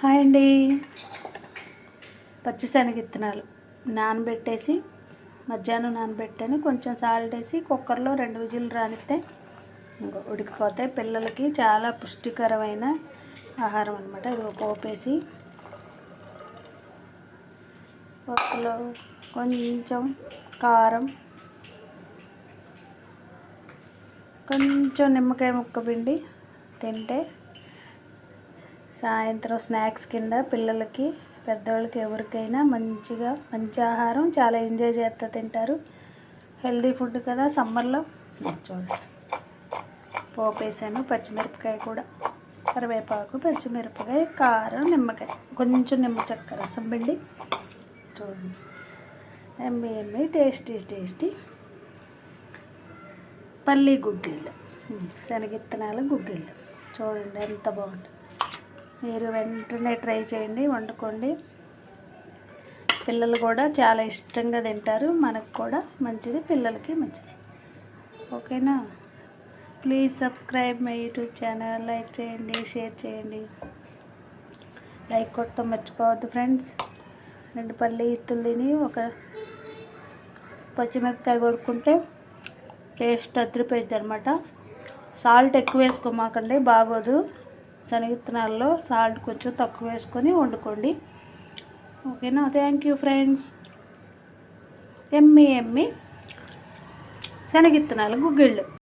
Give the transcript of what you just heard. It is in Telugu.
హాయ్ అండి. పచ్చిశనగ విత్తనాలు నానబెట్టేసి మధ్యాహ్నం నానబెట్టాను. కొంచెం సాల్ట్ వేసి కుక్కర్లో రెండు విజిల్ రానిస్తే ఉడికిపోతాయి. పిల్లలకి చాలా పుష్టికరమైన ఆహారం అనమాట ఇది పోపేసి పప్పులో కొంచెం కారం కొంచెం నిమ్మకాయ ముక్క పిండి తింటే సాయంత్రం స్నాక్స్ కింద పిల్లలకి పెద్దవాళ్ళకి ఎవరికైనా మంచిగా మంచి ఆహారం చాలా ఎంజాయ్ చేస్తూ తింటారు. హెల్దీ ఫుడ్ కదా సమ్మర్లో. చూడండి. పోపేసాను పచ్చిమిరపకాయ కూడా. కరివేపాకు పచ్చిమిరపకాయ కారం నిమ్మకాయ. కొంచెం నిమ్మ చెక్క రసం పిండి. చూడండి. Yummy yummy tasty tasty. పల్లి గుగ్గిళ్ళు. శనగిత్తనాల గుగ్గిళ్ళు. చూడండి ఎంత బాగుంటుంది మీరు వెంటనే ట్రై చేయండి వండుకోండి. పిల్లలు కూడా చాలా ఇష్టంగా తింటారు మనకు కూడా మంచిది పిల్లలకి మంచిది. ఓకేనా? Please subscribe my YouTube channel like చేయండి షేర్ చేయండి. లైక్ కొట్టడం మర్చిపోవద్దు ఫ్రెండ్స్. రెండు పల్లి ఇత్తులు తిని ఒక పచ్చిమిరపకాయ కొడుకుంటే టేస్ట్ అదిరిపోయిద్ది అనమాట సాల్ట్ ఎక్కువ వేసుకోమాకండి బాగోదు. శనగిత్తనాల్లో సాల్ట్ కొంచెం తక్కువ వేసుకొని వండుకోండి. ఓకేనా? Thank you friends yummy yummy శనగిత్తనాలు గుగ్గిళ్ళు.